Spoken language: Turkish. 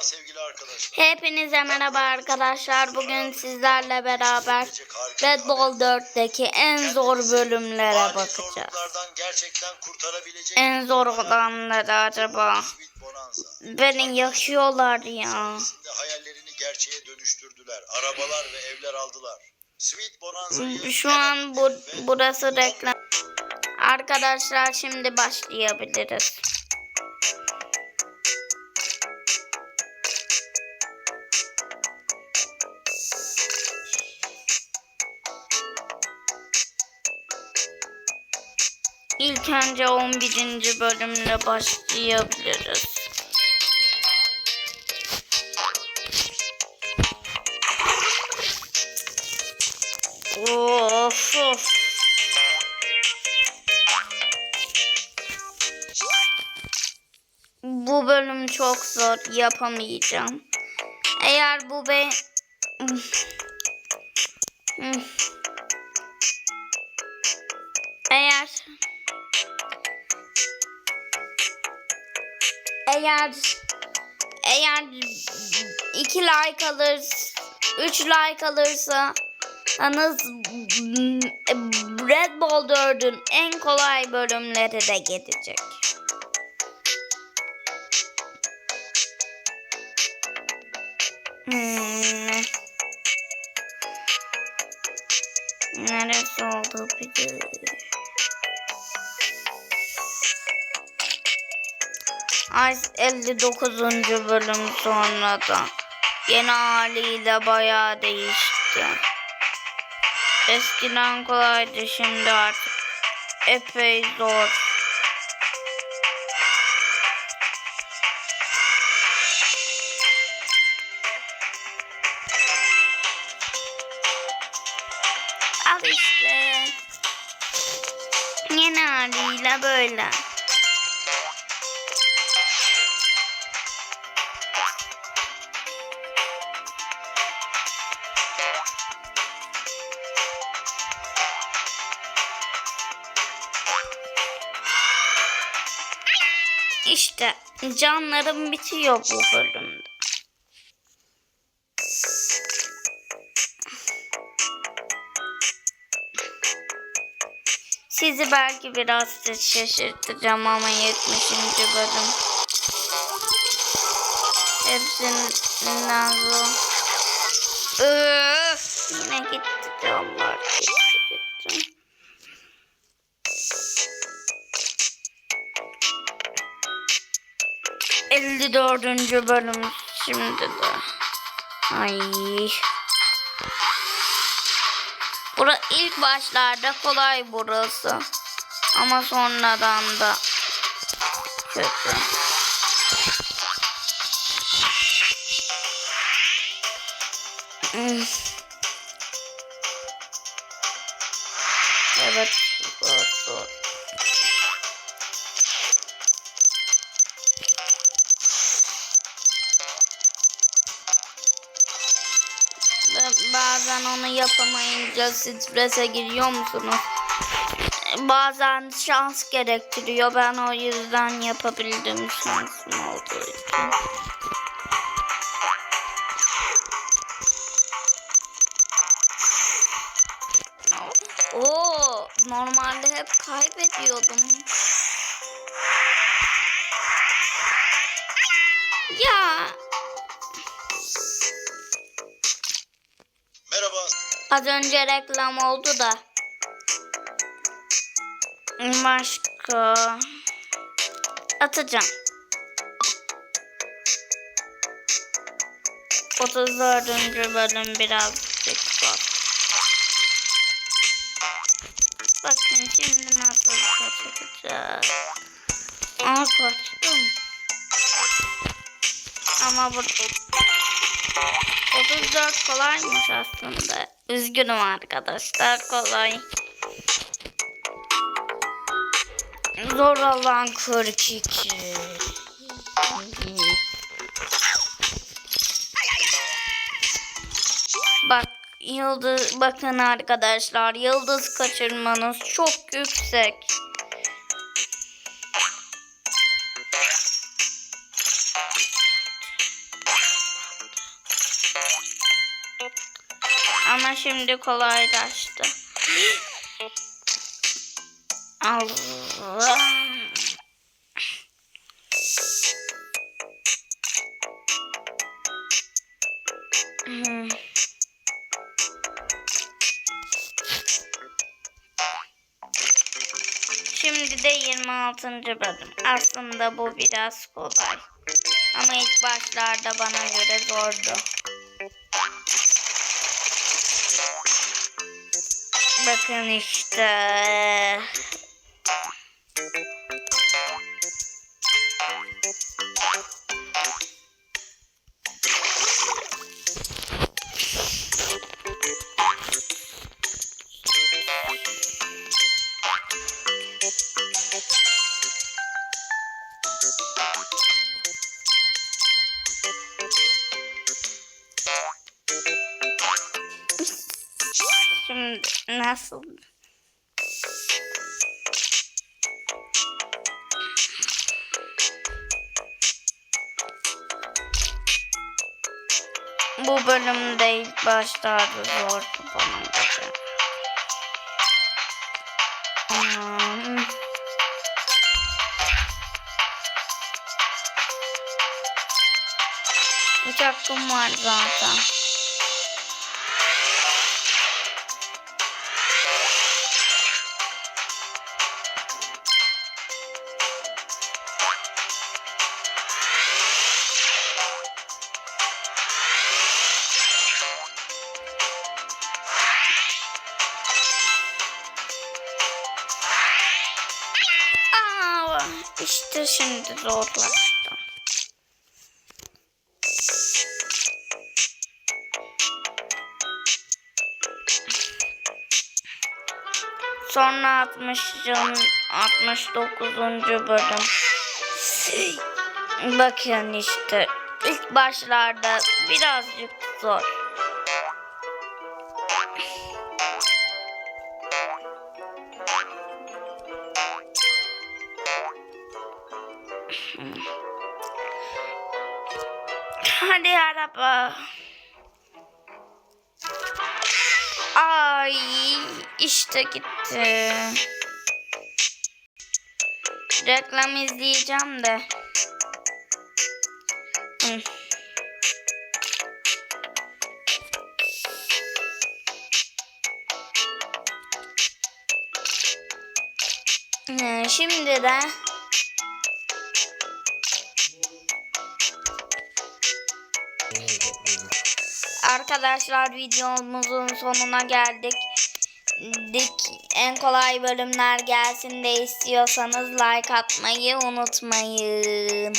Merhaba sevgili arkadaşlar. Hepinize merhaba arkadaşlar. Bugün sizlerle beraber Red Bull 4'teki en zor bölümlere bakacağız. En zor olanları acaba. Beni yaşıyorlar ya. Hayallerini gerçeğe dönüştürdüler. Arabalar ve evler aldılar. Sweet Bonanza'yı Şu an bu, burası reklam. Arkadaşlar şimdi başlayabiliriz. İlk önce 11. bölümle başlayabiliriz. Of of. Bu bölüm çok zor. Yapamayacağım. Eğer bu be... Eğer... Eğer... Eğer iki like alır, üç like alırsa Anız Red Bull 4'ün en kolay bölümleri de gelecek. Hmm. Neresi oldu bir Ay 59. bölüm sonra da yeni haliyle bayağı değişti. Eskiden kolaydı şimdi artık epey zor. Al işte. Yeni haliyle böyle. İşte canlarım bitiyor bu bölümde. Sizi belki biraz şaşırtacağım ama 70. bölüm. Hepsinden zor. Öf, yine gitti canlar. 54. bölüm şimdi de. Ay. Bura ilk başlarda kolay burası. Ama sonradan da kötü. Evet. Doğru, doğru. Bazen onu yapamayınca strese giriyor musunuz? Bazen şans gerektiriyor. Ben o yüzden yapabildim şansım olduğu için. Oo, normalde hep kaybediyordum. Ya Az önce reklam oldu da. Başka. Atacağım. 34. bölüm birazcık zor. Bakın şimdi nasıl kaçıracağız. Aa kaçtım. Ama burada 34 kolaymış aslında. Üzgünüm arkadaşlar kolay. Zor olan 42. Bak yıldız bakın arkadaşlar yıldız kaçırmanız çok yüksek. Ama şimdi kolaylaştı. Allah. Şimdi de 26. bölüm. Aslında bu biraz kolay. Ama ilk başlarda bana göre zordu. Bakın işte. Nasıl? Bu bölümde ilk başlarda zordu bana göre. Üç hakkım var zaten. İşte şimdi zorlaştı. Sonra 60 69. bölüm. Bakın işte ilk başlarda birazcık zor. Hadi araba. Ay işte gitti. Reklam izleyeceğim de. Hı, Şimdi de Arkadaşlar videomuzun sonuna geldik. Dik en kolay bölümler gelsin de istiyorsanız like atmayı unutmayın.